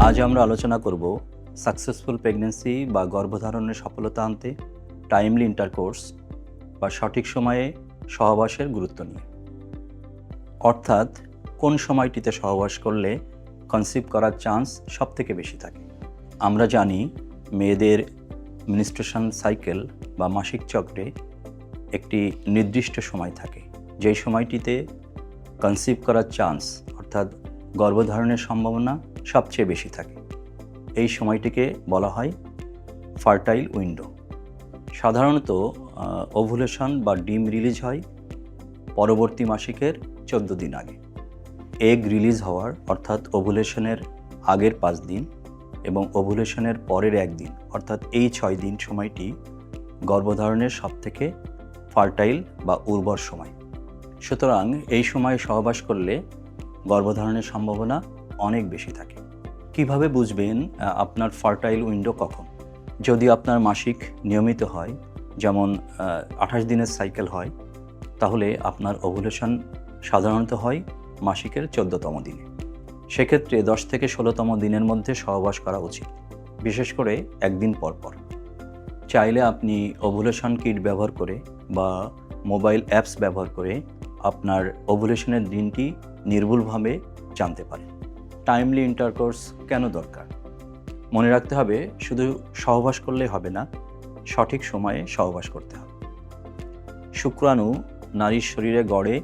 আজ আমরা আলোচনা করব সাকসেসফুল প্রেগনেন্সি বা গর্ভধারণের সফলতা আনতে টাইমলি ইন্টারকোর্স বা সঠিক সময়ে সহবাসের গুরুত্ব নিয়ে। অর্থাৎ কোন সময়টিতে সহবাস করলে কনসিভ করার চান্স সব থেকে বেশি থাকে? আমরা জানি মেয়েদের মিনিস্ট্রেশন সাইকেল বা মাসিক চক্রে একটি নির্দিষ্ট সময় থাকে। যেই সময়টিতে কনসিভ করার চান্স অর্থাৎ গর্ভধারণের সম্ভাবনা সবচেয়ে বেশি থাকে। এই সময়টিকে বলা হয় ফার্টাইল উইন্ডো। সাধারণত ওভুলেশন বা ডিম রিলিজ হয় পরবর্তী মাসিকের চোদ্দ দিন আগে। এগ রিলিজ হওয়ার, অর্থাৎ ওভুলেশনের আগের পাঁচ দিন এবং ওভুলেশনের পরের একদিন অর্থাৎ এই ছয় দিন সময়টি গর্ভধারণের সবথেকে ফার্টাইল বা উর্বর সময়। সুতরাং এই সময়ে সহবাস করলে গর্ভধারণের সম্ভাবনা অনেক বেশি থাকে। কীভাবে বুঝবেন আপনার ফার্টাইল উইন্ডো কখন? যদি আপনার মাসিক নিয়মিত হয়, যেমন আঠাশ দিনের সাইকেল হয়, তাহলে আপনার ওভুলেশন সাধারণত হয় মাসিকের চোদ্দতম দিনে। সেক্ষেত্রে দশ থেকে ষোলোতম দিনের মধ্যে সহবাস করা উচিত, বিশেষ করে একদিন পর পর। চাইলে আপনি ওভুলেশন কিট ব্যবহার করে বা মোবাইল অ্যাপস ব্যবহার করে আপনার ওভুলেশনের দিনটি নির্ভুলভাবে জানতে পারেন টাইমলি ইন্টারকোর্স কেন দরকার? মনে রাখতে হবে, শুধু সহবাস করলেই হবে না, সঠিক সময়ে সহবাস করতে হবে। শুক্রাণু নারীর শরীরে গড়ে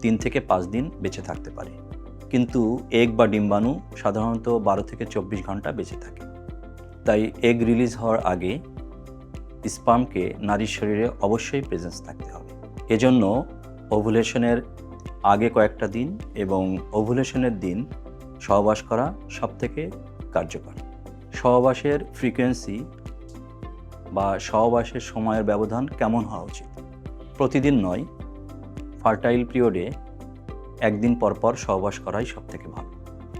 তিন থেকে পাঁচ দিন বেঁচে থাকতে পারে। কিন্তু এগ বা ডিম্বাণু সাধারণত বারো থেকে চব্বিশ ঘণ্টা বেঁচে থাকে। তাই এগ রিলিজ হওয়ার আগে স্পার্মকে নারীর শরীরে অবশ্যই প্রেজেন্স থাকতে হবে। এজন্য ওভুলেশনের আগে কয়েকটা দিন এবং ওভুলেশনের দিন সহবাস করা সবথেকে কার্যকর। সহবাসের ফ্রিকোয়েন্সি বা সহবাসের সময়ের ব্যবধান কেমন হওয়া উচিত? প্রতিদিন নয় ফার্টাইল পিরিয়ডে একদিন পর পর সহবাস করাই সবথেকে ভালো।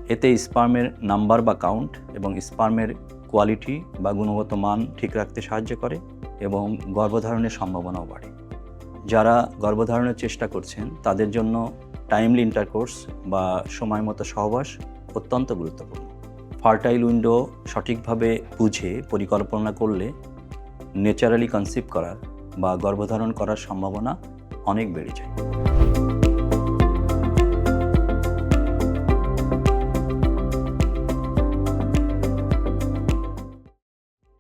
এতে স্পার্মের নাম্বার বা কাউন্ট এবং স্পার্মের কোয়ালিটি বা গুণগত মান ঠিক রাখতে সাহায্য করে এবং গর্ভধারণের সম্ভাবনাও বাড়ে। যারা গর্ভধারণের চেষ্টা করছেন, তাদের জন্য টাইমলি ইন্টারকোর্স বা সময় মতো সহবাস অত্যন্ত গুরুত্বপূর্ণ। ফার্টাইল উইন্ডো সঠিকভাবে বুঝে পরিকল্পনা করলে ন্যাচারালি কনসিভ করার বা গর্ভধারণ করার সম্ভাবনা অনেক বেড়ে যায়।